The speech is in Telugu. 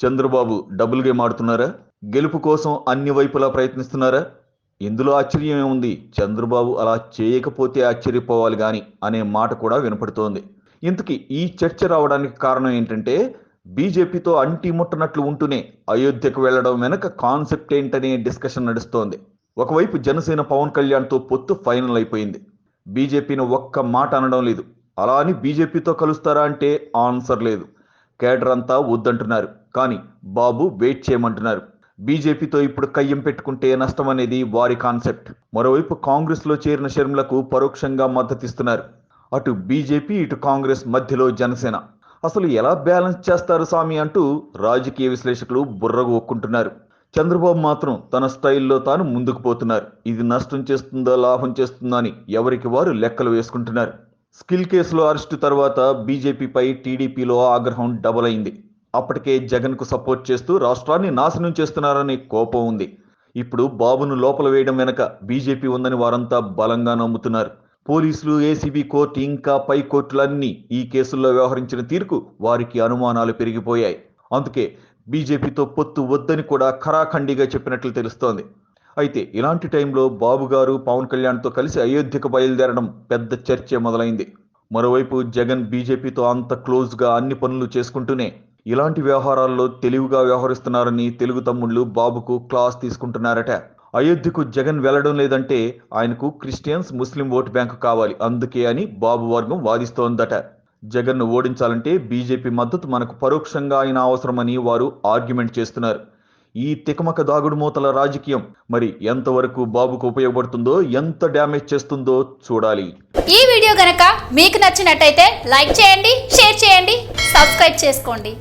చంద్రబాబు డబుల్ గేమ్ ఆడుతున్నారా గెలుపు కోసం అన్ని వైపులా ప్రయత్నిస్తున్నారా? ఇందులో ఆశ్చర్యం ఏముంది? చంద్రబాబు అలా చేయకపోతే ఆశ్చర్యపోవాలి గాని అనే మాట కూడా వినపడుతోంది. ఇంతకీ ఈ చర్చ రావడానికి కారణం ఏంటంటే బీజేపీతో అంటి ముట్టనట్లు ఉంటూనే అయోధ్యకు వెళ్ళడం వెనక కాన్సెప్ట్ ఏంటనే డిస్కషన్ నడుస్తోంది. ఒకవైపు జనసేన పవన్ కళ్యాణ్తో పొత్తు ఫైనల్ అయిపోయింది. బీజేపీని ఒక్క మాట అనడం లేదు. అలా అని బీజేపీతో కలుస్తారా అంటే ఆన్సర్ లేదు. కేడర్ అంతా వద్దంటున్నారు. కానీ బాబు వెయిట్ చేయమంటున్నారు. బీజేపీతో ఇప్పుడు కయ్యం పెట్టుకుంటే నష్టం అనేది వారి కాన్సెప్ట్. మరోవైపు కాంగ్రెస్లో చేరిన షర్మిలకు పరోక్షంగా మద్దతిస్తున్నారు. అటు బీజేపీ ఇటు కాంగ్రెస్ మధ్యలో జనసేన. అసలు ఎలా బ్యాలెన్స్ చేస్తారు స్వామి అంటూ రాజకీయ విశ్లేషకులు బుర్రగు ఒక్కుంటున్నారు చంద్రబాబు మాత్రం తన స్టైల్లో తాను ముందుకు పోతున్నారు. ఇది నష్టం చేస్తుందా లాభం చేస్తుందా అని ఎవరికి వారు లెక్కలు వేసుకుంటున్నారు. స్కిల్ కేసులో అరెస్టు తర్వాత బీజేపీపై టీడీపీలో ఆగ్రహం డబుల్ అయింది అప్పటికే జగన్కు సపోర్ట్ చేస్తూ రాష్ట్రాన్ని నాశనం చేస్తున్నారనే కోపం ఉంది. ఇప్పుడు బాబును లోపల వేయడం వెనక బీజేపీ ఉందని వారంతా బలంగా నమ్ముతున్నారు. పోలీసులు ఏసీబీ కోర్టు ఇంకా పై కోర్టులన్నీ ఈ కేసుల్లో వ్యవహరించిన తీరుకు వారికి అనుమానాలు పెరిగిపోయాయి. అందుకే బీజేపీతో పొత్తు వద్దని కూడా ఖరాఖండిగా చెప్పినట్లు తెలుస్తోంది. అయితే ఇలాంటి టైంలో బాబు గారు పవన్ కళ్యాణ్తో కలిసి అయోధ్యకు బయలుదేరడం పెద్ద చర్చ మొదలైంది. మరోవైపు జగన్ బీజేపీతో అంత క్లోజ్గా అన్ని పనులు చేసుకుంటూనే ఇలాంటి వ్యవహారాల్లో తెలివిగా వ్యవహరిస్తున్నారని తెలుగు తమ్ముళ్ళు బాబుకు క్లాస్ తీసుకుంటున్నారట. అయోధ్యకు జగన్ వెళ్ళడం లేదంటే ఆయనకు క్రిస్టియన్స్ ముస్లిం ఓటు బ్యాంకు కావాలి. అందుకే అని బాబు వర్గం వాదిస్తోందట. జగన్ను ఓడించాలంటే బీజేపీ మద్దతు మనకు పరోక్షంగా ఆయన అవసరమని వారు ఆర్గ్యుమెంట్ చేస్తున్నారు. ఈ తికమక దాగుడు మూతల రాజకీయం మరి ఎంతవరకు బాబుకు ఉపయోగపడుతుందో ఎంత డ్యామేజ్ చేస్తుందో చూడాలి. ఈ వీడియో గనక మీకు నచ్చినట్టయితే లైక్ చేయండి షేర్ చేయండి సబ్స్క్రైబ్ చేసుకోండి.